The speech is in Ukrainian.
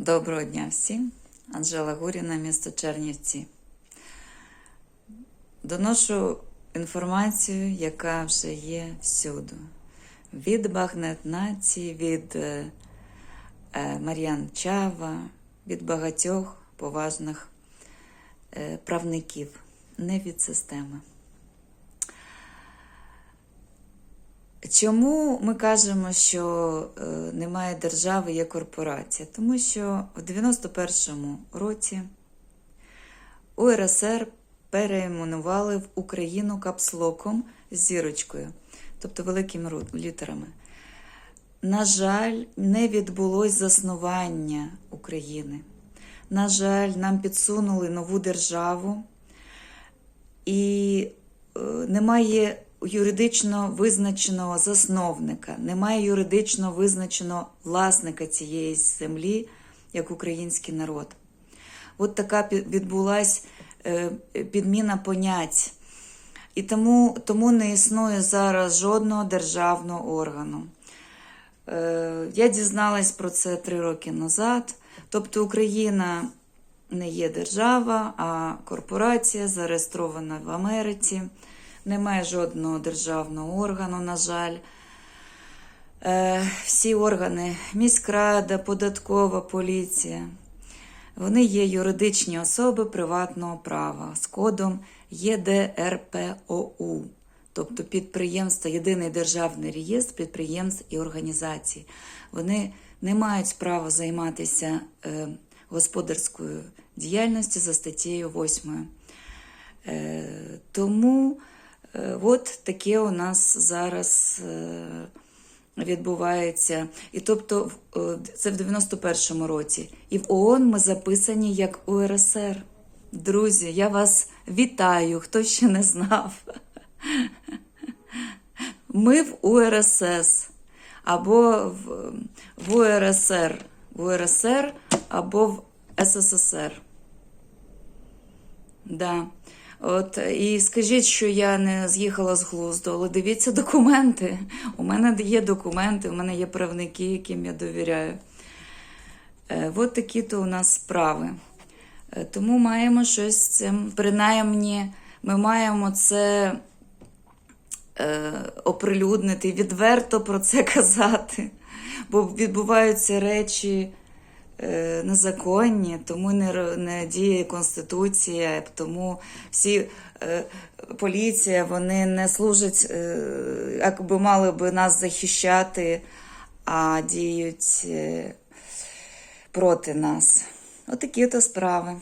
Доброго дня всім. Анжела Гуріна, місто Чернівці. Доношу інформацію, яка вже є всюди. Від Багнет Нації, від е, е, Мар'ян Чава, від багатьох поважних е, правників, не від системи. Чому ми кажемо, що е, немає держави, є корпорація? Тому що в 91-му році УРСР перейменували в Україну капслоком з зірочкою, тобто великими літерами. На жаль, не відбулось заснування України. На жаль, нам підсунули нову державу, і е, немає юридично визначеного засновника, немає юридично визначеного власника цієї землі, як український народ. От така відбулась е, підміна понять. І тому, тому не існує зараз жодного державного органу. Е, Я дізналась про це три роки назад. Тобто Україна не є держава, а корпорація зареєстрована в Америці. Немає жодного державного органу, на жаль. Е, Всі органи, міськрада, податкова поліція, вони є юридичні особи приватного права з кодом ЄДРПОУ, тобто підприємства, єдиний державний реєстр підприємств і організацій. Вони не мають права займатися е, господарською діяльністю за статтею 8. Е, тому от таке у нас зараз е, відбувається. І тобто е, це в 91-му році. І в ООН ми записані як УРСР. Друзі, я вас вітаю, хто ще не знав. Ми в УРСС або в, в УРСР, в УРСР або в СССР. Да. От, і скажіть, що я не з'їхала з глузду, але дивіться документи. У мене є документи, у мене є правники, яким я довіряю. Е, от такі то у нас справи. Е, тому маємо щось з цим. Принаймні, ми маємо це е, оприлюднити, відверто про це казати. Бо відбуваються речі незаконні, тому не, не діє Конституція, тому всі е, поліція вони не служать, е, як би мали би нас захищати, а діють е, проти нас. Отакі то справи.